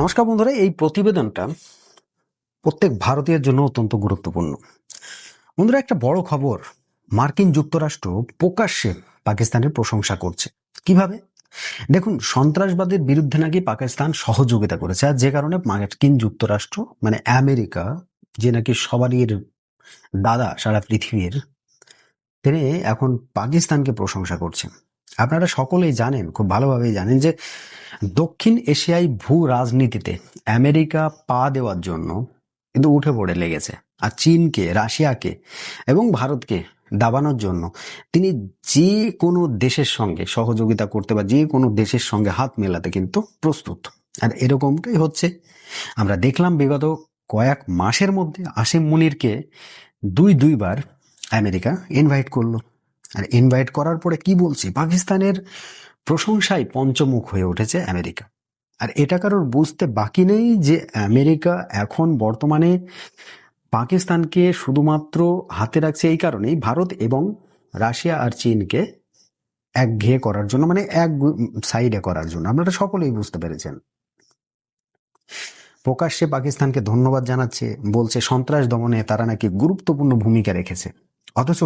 নমস্কার বন্ধুরা, এই প্রতিবেদনটা প্রত্যেক ভারতীয়ের জন্য অত্যন্ত গুরুত্বপূর্ণ। বন্ধুরা, একটা বড় খবর, মার্কিন যুক্তরাষ্ট্র প্রকাশ্যে পাকিস্তানের প্রশংসা করছে। কীভাবে? দেখুন, সন্ত্রাসবাদের বিরুদ্ধে নাকি পাকিস্তান সহযোগিতা করেছে, আর যে কারণে মার্কিন যুক্তরাষ্ট্র মানে আমেরিকা, যে নাকি সবারই দাদা, সারা পৃথিবীর, তিনি এখন পাকিস্তানকে প্রশংসা করছেন। আপনারা সকলেই জানেন, খুব ভালোভাবেই জানেন যে দক্ষিণ এশিয়ায় ভূ রাজনীতিতে আমেরিকা পা দেওয়ার জন্য কিন্তু উঠে পড়ে লেগেছে। আর চীনকে, রাশিয়াকে এবং ভারতকে দাবানোর জন্য তিনি যে কোনো দেশের সঙ্গে সহযোগিতা করতে বা যে কোনো দেশের সঙ্গে হাত মেলাতে কিন্তু প্রস্তুত। আর এরকমটাই হচ্ছে। আমরা দেখলাম বিগত কয়েক মাসের মধ্যে আসিম মুনিরকে দুই দুইবার আমেরিকা ইনভাইট করল। আর ইনভাইট করার পরে কি বলছি? পাকিস্তানের প্রশংসায় পঞ্চমুখ হয়ে উঠেছে আমেরিকা। আর এটা কারোর বুঝতে বাকি নেই যে আমেরিকা এখন বর্তমানে পাকিস্তানকে শুধুমাত্র হাতে রাখছে এই কারণেই ভারত এবং রাশিয়া আর চীনকে একঘেয়ে করার জন্য মানে এক সাইডে করার জন্য। আপনারা সকলেই বুঝতে পেরেছেন। প্রকাশ্যে পাকিস্তানকে ধন্যবাদ জানাচ্ছে, বলছে সন্ত্রাস দমনে তারা নাকি গুরুত্বপূর্ণ ভূমিকা রেখেছে। অথচ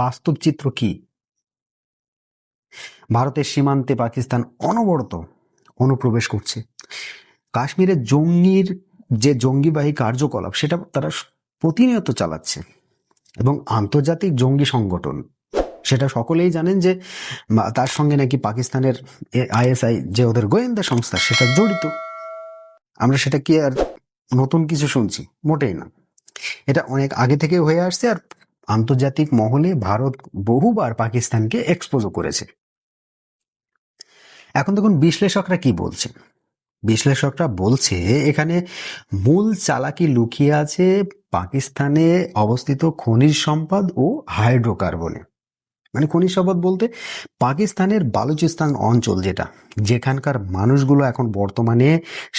বাস্তব চিত্র কি? ভারতের সীমান্তে পাকিস্তান অনবরত অনুপ্রবেশ করছে। কাশ্মীরে জঙ্গির যে জঙ্গিবাহী কার্যকলাপ, সেটা তারা প্রতিনিয়ত চালাচ্ছে এবং আন্তর্জাতিক জঙ্গি সংগঠন, সেটা সকলেই জানেন যে তার সঙ্গে নাকি পাকিস্তানের আইএসআই যে ওদের গোয়েন্দা সংস্থা, সেটা জড়িত। আমরা সেটা কি আর নতুন কিছু শুনছি? মোটেই না। এটা অনেক আগে থেকে হয়ে আসছে আর আন্তর্জাতিক মহলে ভারত বহুবার পাকিস্তানকে এক্সপোজও করেছে। এখন দেখুন বিশ্লেষকরা কি বলছে? বিশ্লেষকরা বলছে, এখানে মূল চালাকি লুকিয়ে আছে পাকিস্তানে অবস্থিত খনিজ সম্পদ ও হাইড্রোকার্বনে। মানে খনিজ সম্পদ বলতে পাকিস্তানের বালুচিস্তান অঞ্চল যেটা, যেখানকার মানুষগুলো এখন বর্তমানে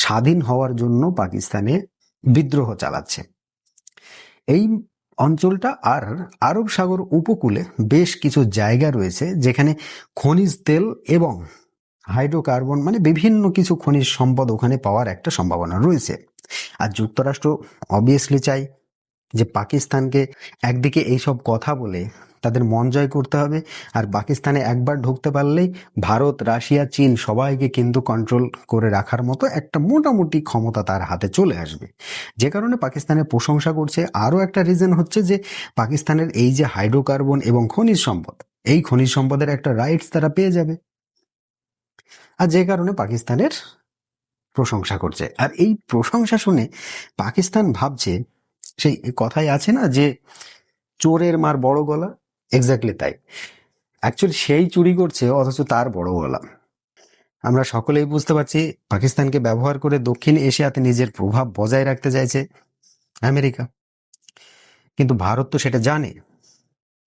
স্বাধীন হওয়ার জন্য পাকিস্তানে বিদ্রোহ চালাচ্ছে। এই অঞ্চলটা আর আরব সাগর উপকূলে বেশ কিছু জায়গা রয়েছে যেখানে খনিজ তেল এবং হাইড্রোকার্বন মানে বিভিন্ন কিছু খনিজ সম্পদ ওখানে পাওয়ার একটা সম্ভাবনা রয়েছে। আর যুক্তরাষ্ট্র অবভিয়াসলি চাই। যে পাকিস্তানকে একদিকে এইসব কথা বলে তাদের মন জয় করতে হবে আর পাকিস্তানে একবার ঢুকতে পারলেই ভারত, রাশিয়া, চীন সবাইকে কিন্তু কন্ট্রোল করে রাখার মতো একটা মোটামুটি ক্ষমতা তার হাতে চলে আসবে। যে কারণে পাকিস্তানের প্রশংসা করছে। আরও একটা রিজন হচ্ছে যে পাকিস্তানের এই যে হাইড্রোকার্বন এবং খনিজ সম্পদ, এই খনিজ সম্পদের একটা রাইটস তারা পেয়ে যাবে। আর যে কারণে পাকিস্তানের প্রশংসা করছে। আর এই প্রশংসা শুনে পাকিস্তান ভাবছে সেই কথাই আছে না যে চোরের মার বড় গলা? এক্স্যাক্টলি তাই। অ্যাকচুয়ালি সেই চুরি করছে, অথচ তার বড় গলা। আমরা সকলেই বুঝতে পারছি পাকিস্তানকে ব্যবহার করে দক্ষিণ এশিয়াতে নিজের প্রভাব বজায় রাখতে চাইছে আমেরিকা। কিন্তু ভারত তো সেটা জানে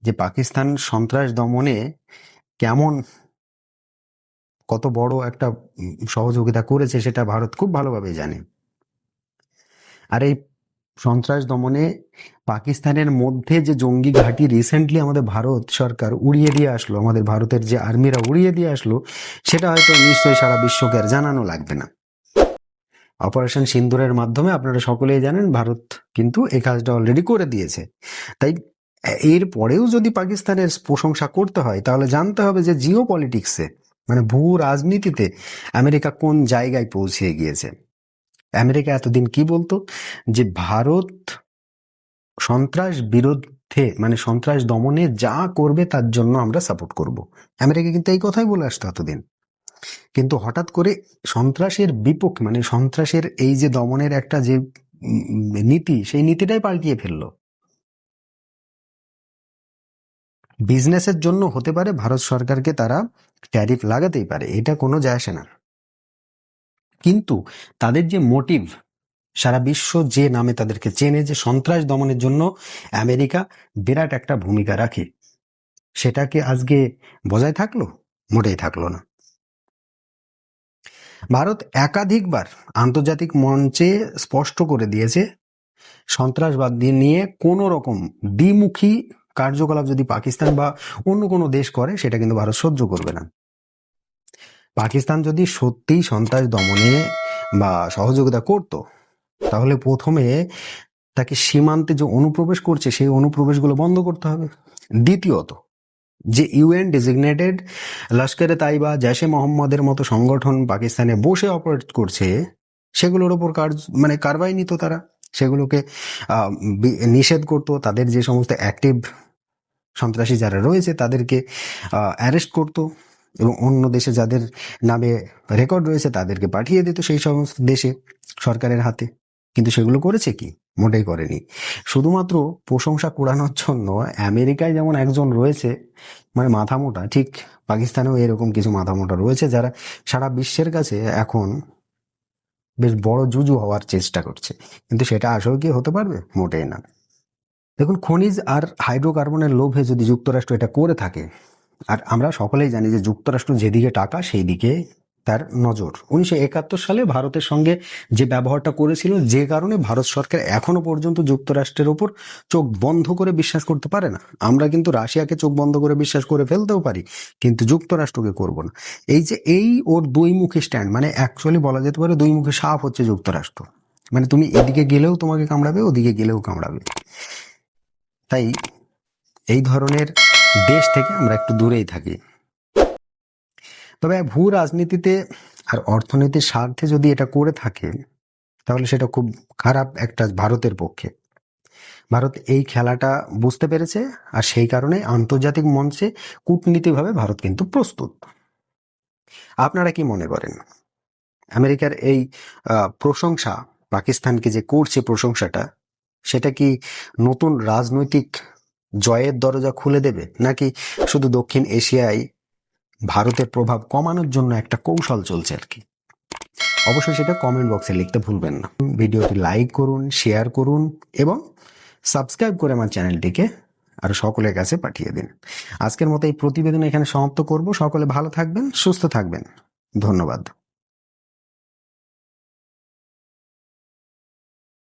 যে পাকিস্তান সন্ত্রাস দমনে কেমন কত বড় একটা সহযোগিতা করেছে সেটা ভারত খুব ভালোভাবে জানে। আর এই সন্ত্রাস দমনে পাকিস্তানের মধ্যে যে জঙ্গি ঘাঁটি রিসেন্টলি আমাদের ভারত সরকার উড়িয়ে দিয়ে আসলো, আমাদের ভারতের যে আর্মিরা উড়িয়ে দিয়ে আসলো, সেটা হয়তো নিশ্চয়ই সারা বিশ্বকে আর জানানো লাগবে না। অপারেশন সিন্দুরের মাধ্যমে আপনারা সকলেই জানেন, ভারত কিন্তু এই কাজটা অলরেডি করে দিয়েছে। তাই এর পরেও যদি পাকিস্তানের প্রশংসা করতে হয়, তাহলে জানতে হবে যে জিও পলিটিক্সে মানে ভূ রাজনীতিতে আমেরিকা কোন জায়গায় পৌঁছে গিয়েছে। আমেরিকা এতদিন কি বলতো? যে ভারত সন্ত্রাস বিরুদ্ধে মানে সন্ত্রাস দমনে যা করবে তার জন্য আমরা সাপোর্ট করব। আমেরিকা কিন্তু এই কথাই বলে আসতো এতদিন। কিন্তু হঠাৎ করে সন্ত্রাসের বিপক্ষ মানে সন্ত্রাসের এই যে দমনের একটা যে নীতি, সেই নীতিটাই পাল্টিয়ে ফেলল। বিজনেসের জন্য হতে পারে, ভারত সরকারকে তারা ট্যারিফ লাগাতেই পারে, এটা কোনো যায় আসে না। কিন্তু তাদের যে মোটিভ সারা বিশ্ব যে নামে তাদেরকে চেনে যে সন্ত্রাস দমনের জন্য আমেরিকা বিরাট একটা ভূমিকা রাখে, সেটাকে আজকে বজায় থাকল? মোটেই থাকল না। ভারত একাধিকবার আন্তর্জাতিক মঞ্চে স্পষ্ট করে দিয়েছে, সন্ত্রাসবাদ নিয়ে কোনো রকম দ্বিমুখী কার্যকলাপ যদি পাকিস্তান বা অন্য কোনো দেশ করে, সেটা কিন্তু ভারত সহ্য করবে না। পাকিস্তান যদি সত্যিই সন্ত্রাস দমনে বা সহযোগিতা করতো, তাহলে প্রথমে তাকে সীমান্তে যে অনুপ্রবেশ করছে, সেই অনুপ্রবেশগুলো বন্ধ করতে হবে। দ্বিতীয়ত, যে ইউএন ডেজিগনেটেড লস্করে তাইবা, জৈশে মোহাম্মদের মতো সংগঠন পাকিস্তানে বসে অপারেট করছে, সেগুলোর ওপর কার্য মানে কারবাই নিত তারা। সেগুলোকে নিষেধ করতো। তাদের যে সমস্ত অ্যাক্টিভ সন্ত্রাসী যারা রয়েছে, তাদেরকে অ্যারেস্ট করতো। এবং অন্য দেশে যাদের নামে রেকর্ড রয়েছে তাদেরকে পাঠিয়ে দিত সেই সমস্ত দেশে সরকারের হাতে। কিন্তু সেগুলো করেছে কি? মোটেই করেনি। শুধুমাত্র প্রশংসা কুড়ানোর জন্য আমেরিকায় যেমন একজন রয়েছে মানে মাথা মোটা ঠিক পাকিস্তানেও এরকম কিছু মাথা মোটা রয়েছে যারা সারা বিশ্বের কাছে এখন বেশ বড় জুজু হওয়ার চেষ্টা করছে। কিন্তু সেটা আসলে কি হতে পারবে? মোটেই না। দেখুন, খনিজ আর হাইড্রোকার্বনের লোভে যদি যুক্তরাষ্ট্র এটা করে থাকে আর আমরা সকলেই জানি যে যুক্তরাষ্ট্র যেদিকে টাকা সেই দিকে তার নজর। উনিশশো একাত্তর সালে ভারতের সঙ্গে যে ব্যবহারটা করেছিল, যে কারণে ভারত সরকার এখনও পর্যন্ত যুক্তরাষ্ট্রের ওপর চোখ বন্ধ করে বিশ্বাস করতে পারে না। আমরা কিন্তু রাশিয়াকে চোখ বন্ধ করে বিশ্বাস করে ফেলতেও পারি, কিন্তু যুক্তরাষ্ট্রকে করব না। এই যে এই ওর দুই মুখী স্ট্যান্ড মানে অ্যাকচুয়ালি বলা যেতে পারে দুই মুখী সাপ হচ্ছে যুক্তরাষ্ট্র। মানে তুমি এদিকে গেলেও তোমাকে কামড়াবে, ওদিকে গেলেও কামড়াবে। তাই এই ধরনের দেশ থেকে আমরা একটু দূরেই থাকি। তবে ভূ রাজনীতিতে আর অর্থনীতির স্বার্থে যদি এটা করে থাকে, তাহলে সেটা খুব খারাপ একটা ভারতের পক্ষে। ভারত এই খেলাটা বুঝতে পেরেছে আর সেই কারণে আন্তর্জাতিক মঞ্চে কূটনীতিভাবে ভারত কিন্তু প্রস্তুত। আপনারা কি মনে করেন? আমেরিকার এই প্রশংসা, পাকিস্তানকে যে করছে প্রশংসাটা, সেটা কি নতুন রাজনৈতিক জয়ের দরজা খুলে দেবে? নাকি শুধু দক্ষিণ এশিয়ায় ভারতের প্রভাব কমানোর জন্য একটা কৌশল চলছে আর কি? অবশ্যই সেটা কমেন্ট বক্সে লিখতে ভুলবেন না। ভিডিওটি লাইক করুন শেয়ার করুন এবং সাবস্ক্রাইব করে আমার চ্যানেলটিকে আরও সকলের কাছে পাঠিয়ে দিন। আজকের মতো এই প্রতিবেদন এখানে সমাপ্ত করব। সকলে ভালো থাকবেন, সুস্থ থাকবেন। ধন্যবাদ।